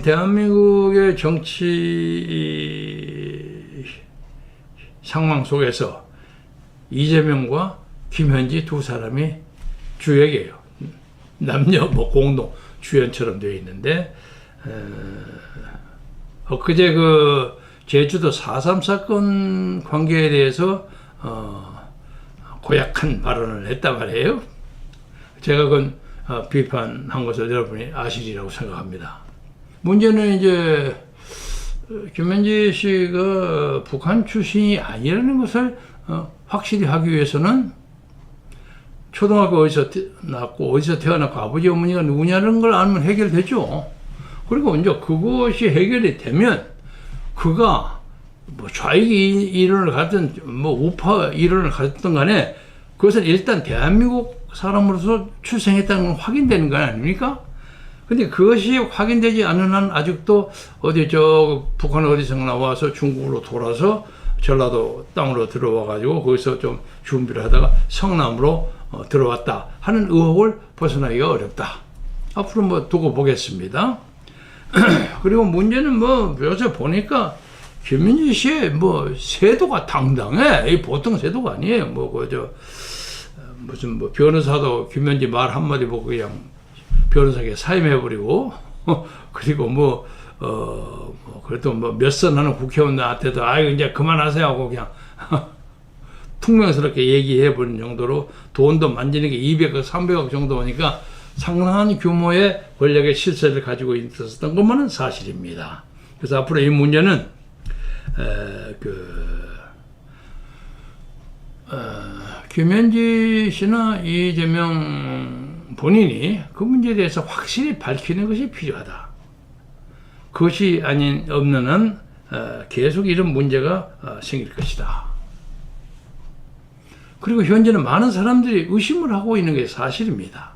대한민국의 정치 상황 속에서 이재명과 김현지 두 사람이 주역이에요. 남녀 뭐 공동 주연처럼 되어 있는데 어, 엊그제 그 제주도 4.3 사건 관계에 대해서 어, 고약한 발언을 했단 말이에요. 제가 그건 어, 비판한 것을 여러분이 아시리라고 생각합니다. 문제는 이제 어, 김현지 씨가 북한 출신이 아니라는 것을 어, 확실히 하기 위해서는 초등학교 어디서 태어났고 어디서 태어났고 아버지 어머니가 누구냐는 걸 알면 해결되죠. 그리고 이제 그것이 해결이 되면 그가 뭐 좌익 이론을 가든 뭐 우파 이론을 가졌던 간에 그것은 일단 대한민국 사람으로서 출생했다는 건 확인되는 거 아닙니까? 근데 그것이 확인되지 않은 한 아직도 어디 저 북한 어디서 나와서 중국으로 돌아서 전라도 땅으로 들어와 가지고 거기서 좀 준비를 하다가 성남으로 어, 들어왔다 하는 의혹을 벗어나기가 어렵다. 앞으로 뭐 두고 보겠습니다. 그리고 문제는 뭐 요새 보니까 김민지 씨의 뭐 세도가 당당해. 이 보통 세도가 아니에요. 뭐 그저 무슨 뭐 변호사도 김현지 말 한마디 보고 그냥 변호사에게 사임해버리고 그리고 뭐, 어, 뭐 그래도 뭐 몇 선 하는 국회의원한테도 아이 이제 그만하세요 하고 그냥 퉁명스럽게 얘기해버린 정도로 돈도 만지는 게 200억, 300억 정도 오니까 상당한 규모의 권력의 실세를 가지고 있었던 것만은 사실입니다. 그래서 앞으로 이 문제는 에, 그 어, 김현지 씨나 이재명 본인이 그 문제에 대해서 확실히 밝히는 것이 필요하다. 그것이 아닌 없는 한 어, 계속 이런 문제가 어, 생길 것이다. 그리고 현재는 많은 사람들이 의심을 하고 있는 게 사실입니다.